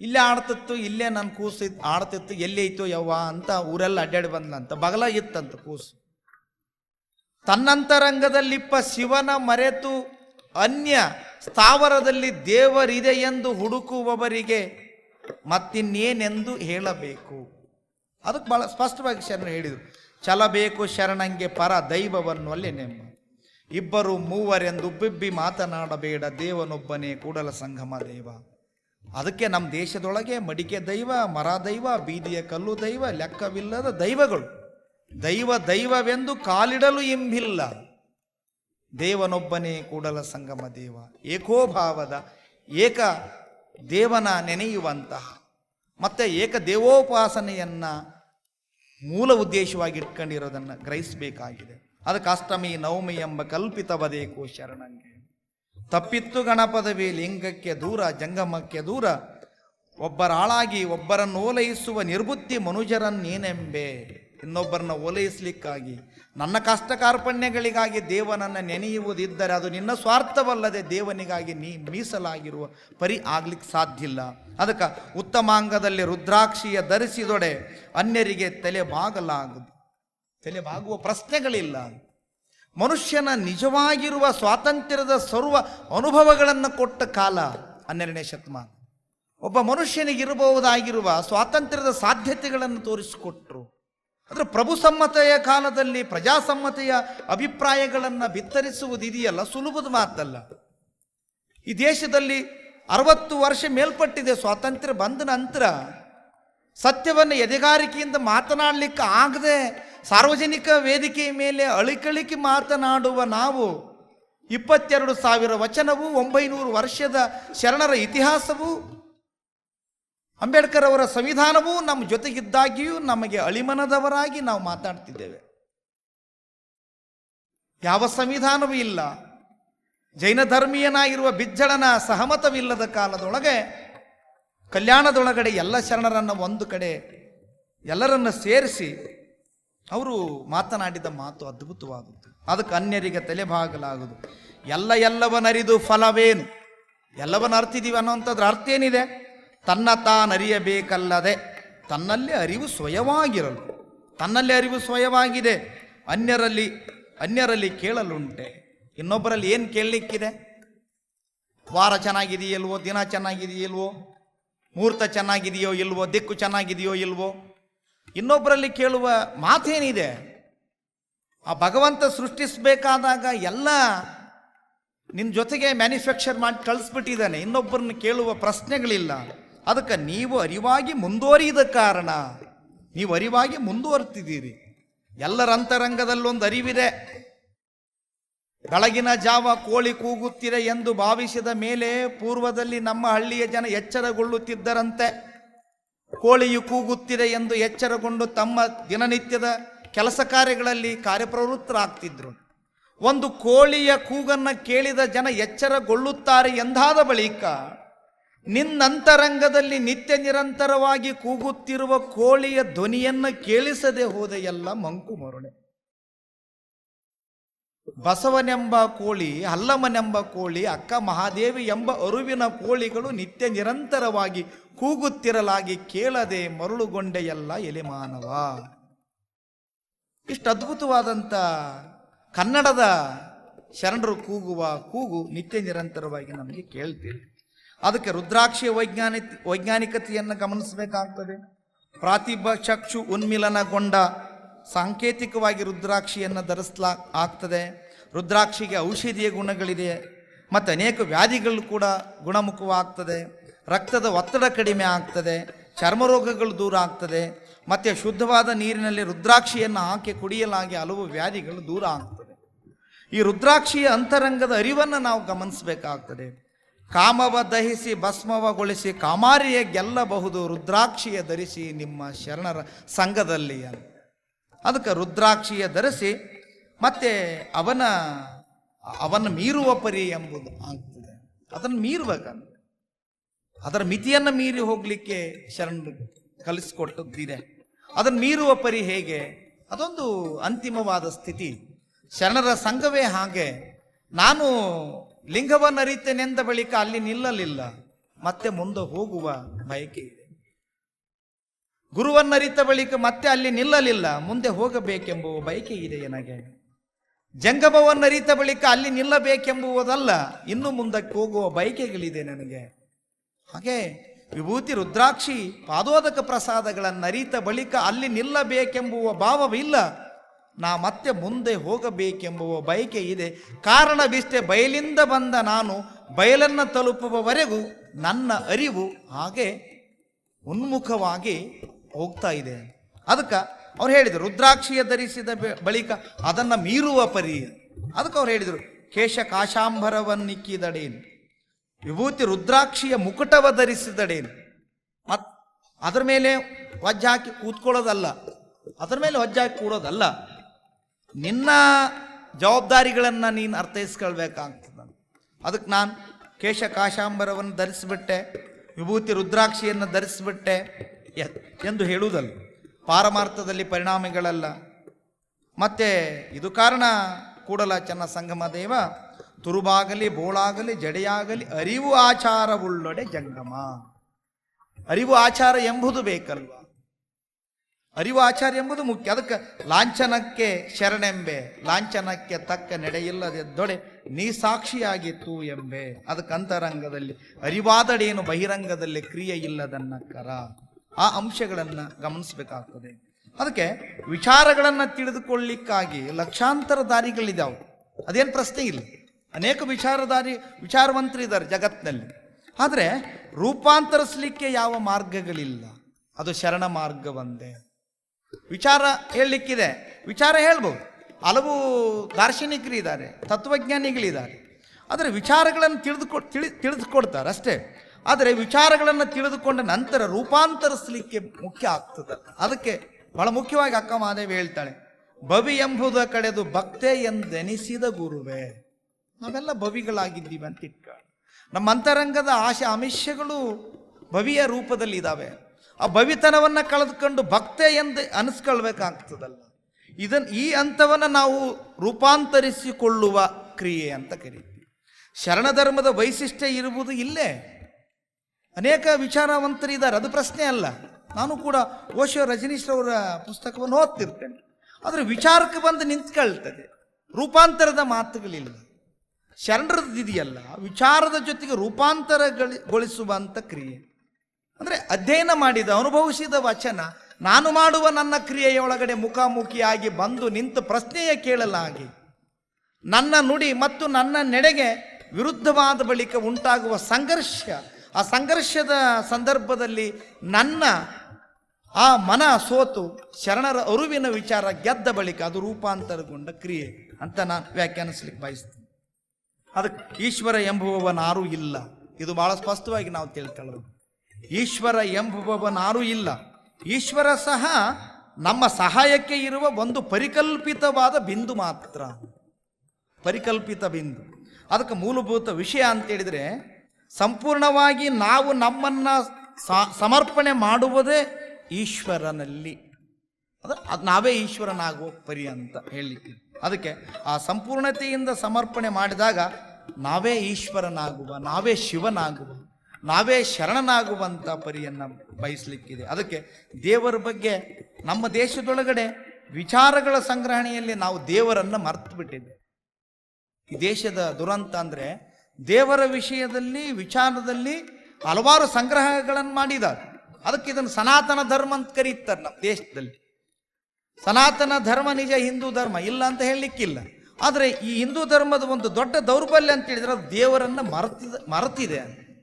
ಇಲ್ಲೇ ಆಡ್ತಿತ್ತು, ಇಲ್ಲೇ ನನ್ನ ಕೂಸು ಆಡ್ತಿತ್ತು, ಎಲ್ಲಿ ಐತೋ ಯವ್ವ ಅಂತ ಊರೆಲ್ಲ ಅಡ್ಡಾಡಿ ಬಂದ್ಲಂತ ಬಗಲ ಇತ್ತಂತ ಕೂಸು. ತನ್ನಂತರಂಗದಲ್ಲಿಪ್ಪ ಶಿವನ ಮರೆತು ಅನ್ಯ ಸ್ಥಾವರದಲ್ಲಿ ದೇವರಿದೆ ಎಂದು ಹುಡುಕುವವರಿಗೆ ಮತ್ತಿನ್ನೇನೆಂದು ಹೇಳಬೇಕು? ಅದಕ್ಕೆ ಬಹಳ ಸ್ಪಷ್ಟವಾಗಿ ಶರಣ ಹೇಳಿದರು. ಚಲಬೇಕು ಶರಣಂಗೆ ಪರ ದೈವವನ್ನು ಅಲ್ಲಿ ನೆಮ್ಮ. ಇಬ್ಬರು ಮೂವರೆಂದು ಬಿಬ್ಬಿ ಮಾತನಾಡಬೇಡ, ದೇವನೊಬ್ಬನೇ ಕೂಡಲ ಸಂಗಮ ದೇವ. ಅದಕ್ಕೆ ನಮ್ಮ ದೇಶದೊಳಗೆ ಮಡಿಕೆ ದೈವ, ಮರ ದೈವ, ಬೀದಿಯ ಕಲ್ಲು ದೈವ, ಲೆಕ್ಕವಿಲ್ಲದ ದೈವಗಳು. ದೈವ ದೈವವೆಂದು ಕಾಲಿಡಲು ಇಂಬಿಲ್ಲ. ದೇವನೊಬ್ಬನೇ ಕೂಡಲ ಸಂಗಮ ದೇವ. ಏಕೋಭಾವದ ಏಕ ದೇವನ ನೆನೆಯುವಂತಹ, ಮತ್ತೆ ಏಕ ದೇವೋಪಾಸನೆಯನ್ನ ಮೂಲ ಉದ್ದೇಶವಾಗಿ ಇಟ್ಕೊಂಡಿರೋದನ್ನು ಗ್ರಹಿಸಬೇಕಾಗಿದೆ. ಅದಕ್ಕೆ ಅಷ್ಟಮಿ, ನವಮಿ ಎಂಬ ಕಲ್ಪಿತವದೇಕೋ ಶರಣಂಗೆ ತಪ್ಪಿತ್ತು ಗಣಪದವಿ ಲಿಂಗಕ್ಕೆ ದೂರ, ಜಂಗಮಕ್ಕೆ ದೂರ. ಒಬ್ಬರಾಳಾಗಿ ಒಬ್ಬರನ್ನು ಓಲೈಸುವ ನಿರ್ಬುದ್ಧಿ ಮನುಜರನ್ನೇನೆಂಬೆ ಇನ್ನೊಬ್ಬರನ್ನ ಓಲೈಸಲಿಕ್ಕಾಗಿ. ನನ್ನ ಕಷ್ಟ ಕಾರ್ಪಣ್ಯಗಳಿಗಾಗಿ ದೇವನನ್ನು ನೆನೆಯುವುದಿದ್ದರೆ ಅದು ನಿನ್ನ ಸ್ವಾರ್ಥವಲ್ಲದೆ ದೇವನಿಗಾಗಿ ನೀ ಮೀಸಲಾಗಿರುವ ಪರಿ ಆಗ್ಲಿಕ್ಕೆ ಸಾಧ್ಯ ಇಲ್ಲ. ಅದಕ್ಕೆ ಉತ್ತಮಾಂಗದಲ್ಲಿ ರುದ್ರಾಕ್ಷಿಯ ಧರಿಸಿದೊಡೆ ಅನ್ಯರಿಗೆ ತಲೆ ಬಾಗಲಾಗದು ತಲೆ ಬಾಗುವ ಪ್ರಶ್ನೆಗಳಿಲ್ಲ. ಮನುಷ್ಯನ ನಿಜವಾಗಿರುವ ಸ್ವಾತಂತ್ರ್ಯದ ಸರ್ವ ಅನುಭವಗಳನ್ನು ಕೊಟ್ಟ ಕಾಲ ಹನ್ನೆರಡನೇ ಶತಮಾನ. ಒಬ್ಬ ಮನುಷ್ಯನಿಗಿರಬಹುದಾಗಿರುವ ಸ್ವಾತಂತ್ರ್ಯದ ಸಾಧ್ಯತೆಗಳನ್ನು ತೋರಿಸಿಕೊಟ್ರು. ಅಂದರೆ ಪ್ರಭುಸಮ್ಮತೆಯ ಕಾಲದಲ್ಲಿ ಪ್ರಜಾಸಮ್ಮತೆಯ ಅಭಿಪ್ರಾಯಗಳನ್ನು ಬಿತ್ತರಿಸುವುದಿದೆಯಲ್ಲ ಸುಲಭದ ಮಾತಲ್ಲ. ಈ ದೇಶದಲ್ಲಿ ಅರವತ್ತು ವರ್ಷ ಮೇಲ್ಪಟ್ಟಿದೆ ಸ್ವಾತಂತ್ರ್ಯ ಬಂದ ನಂತರ ಸತ್ಯವನ್ನು ಎದೆಗಾರಿಕೆಯಿಂದ ಮಾತನಾಡಲಿಕ್ಕೆ ಆಗದೆ ಸಾರ್ವಜನಿಕ ವೇದಿಕೆಯ ಮೇಲೆ ಅಳಿಕಳಿಕೆ ಮಾತನಾಡುವ ನಾವು, ಇಪ್ಪತ್ತೆರಡು ಸಾವಿರ ವಚನವು, ಒಂಬೈನೂರು ವರ್ಷದ ಶರಣರ ಇತಿಹಾಸವು, ಅಂಬೇಡ್ಕರ್ ಅವರ ಸಂವಿಧಾನವೂ ನಮ್ಮ ಜೊತೆಗಿದ್ದಾಗಿಯೂ ನಮಗೆ ಅಳಿಮನದವರಾಗಿ ನಾವು ಮಾತಾಡ್ತಿದ್ದೇವೆ. ಯಾವ ಸಂವಿಧಾನವೂ ಇಲ್ಲ. ಜೈನ ಧರ್ಮೀಯನಾಗಿರುವ ಬಿಜ್ಜಳನ ಸಹಮತವಿಲ್ಲದ ಕಾಲದೊಳಗೆ, ಕಲ್ಯಾಣದೊಳಗಡೆ ಎಲ್ಲ ಶರಣರನ್ನು ಒಂದು ಕಡೆ ಎಲ್ಲರನ್ನು ಸೇರಿಸಿ ಅವರು ಮಾತನಾಡಿದ ಮಾತು ಅದ್ಭುತವಾದದ್ದು. ಅದಕ್ಕೆ ಅನ್ಯರಿಗೆ ತಲೆಬಾಗಲಾಗುವುದು. ಎಲ್ಲ ಎಲ್ಲವನರಿದು ಫಲವೇನು? ಎಲ್ಲವನ್ನ ಅರ್ತಿದ್ದೀವಿ ಅನ್ನೋಂಥದ್ರ ಅರ್ಥ ಏನಿದೆ? ತನ್ನ ತಾನರಿಯಬೇಕಲ್ಲದೆ ತನ್ನಲ್ಲಿ ಅರಿವು ಸ್ವಯವಾಗಿರಲು. ತನ್ನಲ್ಲಿ ಅರಿವು ಸ್ವಯವಾಗಿದೆ. ಅನ್ಯರಲ್ಲಿ ಅನ್ಯರಲ್ಲಿ ಕೇಳಲುಂಟೆ. ಇನ್ನೊಬ್ಬರಲ್ಲಿ ಏನು ಕೇಳಲಿಕ್ಕಿದೆ? ವಾರ ಚೆನ್ನಾಗಿದೆಯಲ್ವೋ ದಿನ ಚೆನ್ನಾಗಿದೆಯಲ್ವೋ ಮುಹೂರ್ತ ಚೆನ್ನಾಗಿದೆಯೋ ಇಲ್ವೋ, ದಿಕ್ಕು ಚೆನ್ನಾಗಿದೆಯೋ ಇಲ್ವೋ ಇನ್ನೊಬ್ಬರಲ್ಲಿ ಕೇಳುವ ಮಾತೇನಿದೆ? ಆ ಭಗವಂತ ಸೃಷ್ಟಿಸಬೇಕಾದಾಗ ಎಲ್ಲ ನಿನ್ನ ಜೊತೆಗೆ ಮ್ಯಾನುಫ್ಯಾಕ್ಚರ್ ಮಾಡಿ ಕಳಿಸ್ಬಿಟ್ಟಿದ್ದಾನೆ. ಇನ್ನೊಬ್ಬರನ್ನ ಕೇಳುವ ಪ್ರಶ್ನೆಗಳಿಲ್ಲ. ಅದಕ್ಕೆ ನೀವು ಅರಿವಾಗಿ ಮುಂದುವರಿದ ಕಾರಣ. ನೀವು ಅರಿವಾಗಿ ಮುಂದುವರ್ತಿದ್ದೀರಿ. ಎಲ್ಲರ ಅಂತರಂಗದಲ್ಲೊಂದು ಅರಿವಿದೆ. ಬೆಳಗಿನ ಜಾವ ಕೋಳಿ ಕೂಗುತ್ತಿದೆ ಎಂದು ಭಾವಿಸಿದ ಮೇಲೆ ಪೂರ್ವದಲ್ಲಿ ನಮ್ಮ ಹಳ್ಳಿಯ ಜನ ಎಚ್ಚರಗೊಳ್ಳುತ್ತಿದ್ದರಂತೆ. ಕೋಳಿಯು ಕೂಗುತ್ತಿದೆ ಎಂದು ಎಚ್ಚರಗೊಂಡು ತಮ್ಮ ದಿನನಿತ್ಯದ ಕೆಲಸ ಕಾರ್ಯಗಳಲ್ಲಿ ಕಾರ್ಯಪ್ರವೃತ್ತರಾಗ್ತಿದ್ರು. ಒಂದು ಕೋಳಿಯ ಕೂಗನ್ನು ಕೇಳಿದ ಜನ ಎಚ್ಚರಗೊಳ್ಳುತ್ತಾರೆ ಎಂದಾದ ಬಳಿಕ, ನಿನ್ನಂತರಂಗದಲ್ಲಿ ನಿತ್ಯ ನಿರಂತರವಾಗಿ ಕೂಗುತ್ತಿರುವ ಕೋಳಿಯ ಧ್ವನಿಯನ್ನು ಕೇಳಿಸದೆ ಹೋದ ಎಲ್ಲ ಮಂಕು ಮರುಳೆ ಬಸವನೆಂಬ ಕೋಳಿ, ಹಲ್ಲಮ್ಮನೆಂಬ ಕೋಳಿ, ಅಕ್ಕ ಮಹಾದೇವಿ ಎಂಬ ಅರುವಿನ ಕೋಳಿಗಳು ನಿತ್ಯ ನಿರಂತರವಾಗಿ ಕೂಗುತ್ತಿರಲಾಗಿ ಕೇಳದೆ ಮರುಳುಗೊಂಡೆಯಲ್ಲ ಎಲೆಮಾನವ. ಇಷ್ಟು ಅದ್ಭುತವಾದಂಥ ಕನ್ನಡದ ಶರಣರು ಕೂಗುವ, ಕೂಗು ನಿತ್ಯ ನಿರಂತರವಾಗಿ ನಮಗೆ ಕೇಳ್ತೀರಿ. ಅದಕ್ಕೆ ರುದ್ರಾಕ್ಷಿ ವೈಜ್ಞಾನಿಕ ವೈಜ್ಞಾನಿಕತೆಯನ್ನು ಗಮನಿಸಬೇಕಾಗ್ತದೆ. ಪ್ರಾತಿಭ ಚಕ್ಷು ಉನ್ಮಿಲನಗೊಂಡ ಸಾಂಕೇತಿಕವಾಗಿ ರುದ್ರಾಕ್ಷಿಯನ್ನು ಧರಿಸ್ಲಾ ಆಗ್ತದೆ. ರುದ್ರಾಕ್ಷಿಗೆ ಔಷಧೀಯ ಗುಣಗಳಿದೆ. ಮತ್ತು ಅನೇಕ ವ್ಯಾಧಿಗಳು ಕೂಡ ಗುಣಮುಖವಾಗ್ತದೆ. ರಕ್ತದ ಒತ್ತಡ ಕಡಿಮೆ ಆಗ್ತದೆ. ಚರ್ಮರೋಗಗಳು ದೂರ ಆಗ್ತದೆ. ಮತ್ತು ಶುದ್ಧವಾದ ನೀರಿನಲ್ಲಿ ರುದ್ರಾಕ್ಷಿಯನ್ನು ಹಾಕಿ ಕುಡಿಯಲಾಗಿ ಹಲವು ವ್ಯಾಧಿಗಳು ದೂರ ಆಗ್ತದೆ. ಈ ರುದ್ರಾಕ್ಷಿಯ ಅಂತರಂಗದ ಅರಿವನ್ನು ನಾವು ಗಮನಿಸಬೇಕಾಗ್ತದೆ. ಕಾಮವ ದಹಿಸಿ, ಭಸ್ಮವಗೊಳಿಸಿ, ಕಾಮಾರಿಯ ಗೆಲ್ಲಬಹುದು, ರುದ್ರಾಕ್ಷಿಯ ಧರಿಸಿ ನಿಮ್ಮ ಶರಣರ ಸಂಘದಲ್ಲಿ ಅಂತ. ಅದಕ್ಕೆ ರುದ್ರಾಕ್ಷಿಯ ಧರಿಸಿ ಮತ್ತೆ ಅವನ ಅವನ ಮೀರುವ ಪರಿ ಎಂಬುದು ಆಗ್ತದೆ. ಅದನ್ನು ಮೀರ್ಬೇಕಂತ. ಅದರ ಮಿತಿಯನ್ನು ಮೀರಿ ಹೋಗಲಿಕ್ಕೆ ಶರಣರು ಕಲಿಸಿಕೊಟ್ಟಿದೆ ಅದನ್ನು ಮೀರುವ ಪರಿ ಹೇಗೆ? ಅದೊಂದು ಅಂತಿಮವಾದ ಸ್ಥಿತಿ. ಶರಣರ ಸಂಘವೇ ಹಾಗೆ. ನಾನು ಲಿಂಗವನ್ನು ಅರಿತೇನೆಂದ ಬಳಿಕ ಅಲ್ಲಿ ನಿಲ್ಲಲಿಲ್ಲ. ಮತ್ತೆ ಮುಂದೆ ಹೋಗುವ ಬಯಕೆ ಗುರುವನ್ನರಿತ ಬಳಿಕ ಮತ್ತೆ ಅಲ್ಲಿ ನಿಲ್ಲಲಿಲ್ಲ. ಮುಂದೆ ಹೋಗಬೇಕೆಂಬುವ ಬಯಕೆ ಇದೆ ನನಗೆ. ಜಂಗಮವನ್ನರಿತ ಬಳಿಕ ಅಲ್ಲಿ ನಿಲ್ಲಬೇಕೆಂಬುವುದಲ್ಲ, ಇನ್ನು ಮುಂದಕ್ಕೆ ಹೋಗುವ ಬಯಕೆಗಳಿದೆ ನನಗೆ. ಹಾಗೆ ವಿಭೂತಿ, ರುದ್ರಾಕ್ಷಿ, ಪಾದೋದಕ ಪ್ರಸಾದಗಳನ್ನು ಅರಿತ ಬಳಿಕ ಅಲ್ಲಿ ನಿಲ್ಲಬೇಕೆಂಬುವ ಭಾವವಿಲ್ಲ. ನಾ ಮತ್ತೆ ಮುಂದೆ ಹೋಗಬೇಕೆಂಬುವ ಬಯಕೆ ಇದೆ. ಕಾರಣವಿಷ್ಟೇ, ಬಯಲಿಂದ ಬಂದ ನಾನು ಬಯಲನ್ನು ತಲುಪುವವರೆಗೂ ನನ್ನ ಅರಿವು ಹಾಗೆ ಉನ್ಮುಖವಾಗಿ ಹೋಗ್ತಾ ಇದೆ ಅದಕ್ಕೆ ಅವ್ರು ಹೇಳಿದರು, ರುದ್ರಾಕ್ಷಿಯ ಧರಿಸಿದ ಬಳಿಕ ಅದನ್ನು ಮೀರುವ ಪರಿ ಅದಕ್ಕೆ ಅವ್ರು ಹೇಳಿದರು ಕೇಶ ಕಾಶಾಂಬರವನ್ನಿಕ್ಕಿದಡೇನು ವಿಭೂತಿ ರುದ್ರಾಕ್ಷಿಯ ಮುಕುಟವ ಧರಿಸಿದಡೇನು. ಮತ್ ಅದರ ಮೇಲೆ ವಜ್ಜ ಹಾಕಿ ಕೂತ್ಕೊಳ್ಳೋದಲ್ಲ. ಅದರ ಮೇಲೆ ವಜ್ಜ ಹಾಕಿ ಕೂಡೋದಲ್ಲ. ನಿನ್ನ ಜವಾಬ್ದಾರಿಗಳನ್ನು ನೀನು ಅರ್ಥೈಸ್ಕೊಳ್ಬೇಕಾಗ್ತದೆ. ಅದಕ್ಕೆ ನಾನು ಕೇಶ ಕಾಶಾಂಬರವನ್ನು ಧರಿಸಿಬಿಟ್ಟೆ, ವಿಭೂತಿ ರುದ್ರಾಕ್ಷಿಯನ್ನು ಧರಿಸಿಬಿಟ್ಟೆ ಎಂದು ಹೇಳುವುದಲ್ಲ. ಪಾರಮಾರ್ಥದಲ್ಲಿ ಪರಿಣಾಮಗಳಲ್ಲ. ಮತ್ತೆ ಇದು ಕಾರಣ ಕೂಡಲ ಚೆನ್ನ ಸಂಗಮ ದೇವ ತುರುಬಾಗಲಿ, ಬೋಳಾಗಲಿ, ಜಡೆಯಾಗಲಿ, ಅರಿವು ಆಚಾರವುಳ್ಳೊಡೆ ಜಂಗಮ. ಅರಿವು ಆಚಾರ ಎಂಬುದು ಬೇಕಲ್ವ? ಅರಿವು ಆಚಾರ ಎಂಬುದು ಮುಖ್ಯ. ಅದಕ್ಕೆ ಲಾಂಛನಕ್ಕೆ ಶರಣೆಂಬೆ, ಲಾಂಛನಕ್ಕೆ ತಕ್ಕ ನಡೆಯಿಲ್ಲದೆದ್ದೊಡೆ ನೀ ಸಾಕ್ಷಿಯಾಗಿತ್ತು ಎಂಬೆ. ಅದಕ್ಕೆ ಅಂತರಂಗದಲ್ಲಿ, ಅರಿವಾದಡೇನು ಬಹಿರಂಗದಲ್ಲಿ ಕ್ರಿಯೆ ಇಲ್ಲದನ್ನಕ್ಕರ ಆ ಅಂಶಗಳನ್ನು ಗಮನಿಸಬೇಕಾಗ್ತದೆ. ಅದಕ್ಕೆ ವಿಚಾರಗಳನ್ನು ತಿಳಿದುಕೊಳ್ಳಿಕ್ಕಾಗಿ ಲಕ್ಷಾಂತರ ದಾರಿಗಳಿದಾವೆ. ಅದೇನು ಪ್ರಶ್ನೆ ಇಲ್ಲ. ಅನೇಕ ವಿಚಾರದಾರಿ ವಿಚಾರವಂತರಿದ್ದಾರೆ ಜಗತ್ತಿನಲ್ಲಿ ಆದರೆ ರೂಪಾಂತರಿಸಲಿಕ್ಕೆ ಯಾವ ಮಾರ್ಗಗಳಿಲ್ಲ. ಅದು ಶರಣ ಮಾರ್ಗವಂದೇ. ವಿಚಾರ ಹೇಳಲಿಕ್ಕಿದೆ. ವಿಚಾರ ಹೇಳ್ಬೋದು. ಹಲವು ದಾರ್ಶನಿಕರು ದಾರ್ಶನಿಕರಿದ್ದಾರೆ, ತತ್ವಜ್ಞಾನಿಗಳಿದ್ದಾರೆ. ಆದರೆ ವಿಚಾರಗಳನ್ನು ತಿಳಿದುಕೊ, ತಿಳಿ, ತಿಳಿದುಕೊಡ್ತಾರೆ ಅಷ್ಟೇ. ಆದರೆ ವಿಚಾರಗಳನ್ನು ತಿಳಿದುಕೊಂಡ ನಂತರ ರೂಪಾಂತರಿಸಲಿಕ್ಕೆ ಮುಖ್ಯ ಆಗ್ತದೆ. ಅದಕ್ಕೆ ಬಹಳ ಮುಖ್ಯವಾಗಿ ಅಕ್ಕ ಮಾದೇವಿ ಹೇಳ್ತಾಳೆ ಬವಿ ಎಂಬುದ ಕಡೆದು ಭಕ್ತೆ ಎಂದೆನಿಸಿದ ಗುರುವೇ. ನಾವೆಲ್ಲ ಭವಿಗಳಾಗಿದ್ದೀವಿ ಅಂತ ಇಟ್ಕ ನಮ್ಮ ಅಂತರಂಗದ ಆಶೆ ಅಮಿಷಗಳು ಭವಿಯ ರೂಪದಲ್ಲಿ ಇದ್ದಾವೆ ಆ ಭವಿತನವನ್ನು ಕಳೆದುಕೊಂಡು ಭಕ್ತೆ ಎಂದು ಅನಿಸ್ಕೊಳ್ಬೇಕಾಗ್ತದಲ್ಲ. ಇದನ್ ಈ ಹಂತವನ್ನು ನಾವು ರೂಪಾಂತರಿಸಿಕೊಳ್ಳುವ ಕ್ರಿಯೆ ಅಂತ ಕರಿತೀವಿ. ಶರಣಧರ್ಮದ ವೈಶಿಷ್ಟ್ಯ ಇರುವುದು ಇಲ್ಲೇ. ಅನೇಕ ವಿಚಾರವಂತರಿದ್ದಾರೆ. ಅದು ಪ್ರಶ್ನೆ ಅಲ್ಲ. ನಾನು ಕೂಡ ಓಶೋ ರಜನೀಶ್ರವರ ಪುಸ್ತಕವನ್ನು ಓದ್ತಿರ್ತೇನೆ. ಆದರೆ ವಿಚಾರಕ್ಕೆ ಬಂದು ನಿಂತ್ಕೊಳ್ತದೆ. ರೂಪಾಂತರದ ಮಾತುಗಳಿಲ್ಲ. ಶರಣರದಿದೆಯಲ್ಲ, ವಿಚಾರದ ಜೊತೆಗೆ ರೂಪಾಂತರಗೊಳಿಸುವಂಥ ಕ್ರಿಯೆ. ಅಂದರೆ ಅಧ್ಯಯನ ಮಾಡಿದ, ಅನುಭವಿಸಿದ ವಚನ, ನಾನು ಮಾಡುವ ನನ್ನ ಕ್ರಿಯೆಯೊಳಗಡೆ ಮುಖಾಮುಖಿಯಾಗಿ ಬಂದು ನಿಂತು ಪ್ರಶ್ನೆಯ ಕೇಳಲಾಗಿ ನನ್ನ ನುಡಿ ಮತ್ತು ನನ್ನ ನೆಡೆಗೆ ವಿರುದ್ಧವಾದ ಬಳಿಕ ಉಂಟಾಗುವ ಸಂಘರ್ಷ ಆ ಸಂಘರ್ಷದ ಸಂದರ್ಭದಲ್ಲಿ ನನ್ನ ಆ ಮನ ಸೋತು ಶರಣರ ಅರುವಿನ ವಿಚಾರ ಗೆದ್ದ ಬಳಿಕ ಅದು ರೂಪಾಂತರಗೊಂಡ ಕ್ರಿಯೆ ಅಂತ ನಾನು ವ್ಯಾಖ್ಯಾನಿಸ್ಲಿಕ್ಕೆ ಬಯಸ್ತೀನಿ. ಅದಕ್ಕೆ ಈಶ್ವರ ಎಂಬುವವನಾರೂ ಇಲ್ಲ. ಇದು ಬಹಳ ಸ್ಪಷ್ಟವಾಗಿ ನಾವು ತಿಳ್ಕೊಳ್ಳೋದು. ಈಶ್ವರ ಎಂಬುವವನಾರೂ ಇಲ್ಲ. ಈಶ್ವರ ಸಹ ನಮ್ಮ ಸಹಾಯಕ್ಕೆ ಇರುವ ಒಂದು ಪರಿಕಲ್ಪಿತವಾದ ಬಿಂದು ಮಾತ್ರ. ಪರಿಕಲ್ಪಿತ ಬಿಂದು. ಅದಕ್ಕೆ ಮೂಲಭೂತ ವಿಷಯ ಅಂತೇಳಿದರೆ ಸಂಪೂರ್ಣವಾಗಿ ನಾವು ನಮ್ಮನ್ನು ಸಮರ್ಪಣೆ ಮಾಡುವುದೇ ಈಶ್ವರನಲ್ಲಿ. ಅದು ಅದು ನಾವೇ ಈಶ್ವರನಾಗುವ ಪರಿ ಅಂತ ಹೇಳಲಿಕ್ಕೆ. ಅದಕ್ಕೆ ಆ ಸಂಪೂರ್ಣತೆಯಿಂದ ಸಮರ್ಪಣೆ ಮಾಡಿದಾಗ ನಾವೇ ಈಶ್ವರನಾಗುವ, ನಾವೇ ಶಿವನಾಗುವ, ನಾವೇ ಶರಣನಾಗುವಂಥ ಪರಿಯನ್ನು ಬಯಸಲಿಕ್ಕಿದೆ. ಅದಕ್ಕೆ ದೇವರ ಬಗ್ಗೆ ನಮ್ಮ ದೇಶದೊಳಗಡೆ ವಿಚಾರಗಳ ಸಂಗ್ರಹಣೆಯಲ್ಲಿ ನಾವು ದೇವರನ್ನು ಮರ್ತು ಬಿಟ್ಟಿದ್ದೆ ಈ ದೇಶದ ದುರಂತ ಅಂದರೆ ದೇವರ ವಿಷಯದಲ್ಲಿ, ವಿಚಾರದಲ್ಲಿ ಹಲವಾರು ಸಂಗ್ರಹಗಳನ್ನು ಮಾಡಿದ್ದಾರೆ. ಅದಕ್ಕೆ ಇದನ್ನು ಸನಾತನ ಧರ್ಮ ಅಂತ ಕರೀತಾರೆ ನಮ್ಮ ದೇಶದಲ್ಲಿ. ಸನಾತನ ಧರ್ಮ ನಿಜ ಹಿಂದೂ ಧರ್ಮ ಇಲ್ಲ ಅಂತ ಹೇಳಲಿಕ್ಕಿಲ್ಲ. ಆದರೆ ಈ ಹಿಂದೂ ಧರ್ಮದ ಒಂದು ದೊಡ್ಡ ದೌರ್ಬಲ್ಯ ಅಂತ ಹೇಳಿದ್ರೆ ಅದು ದೇವರನ್ನು ಮರೆತಿದ, ಮರೆತಿದೆ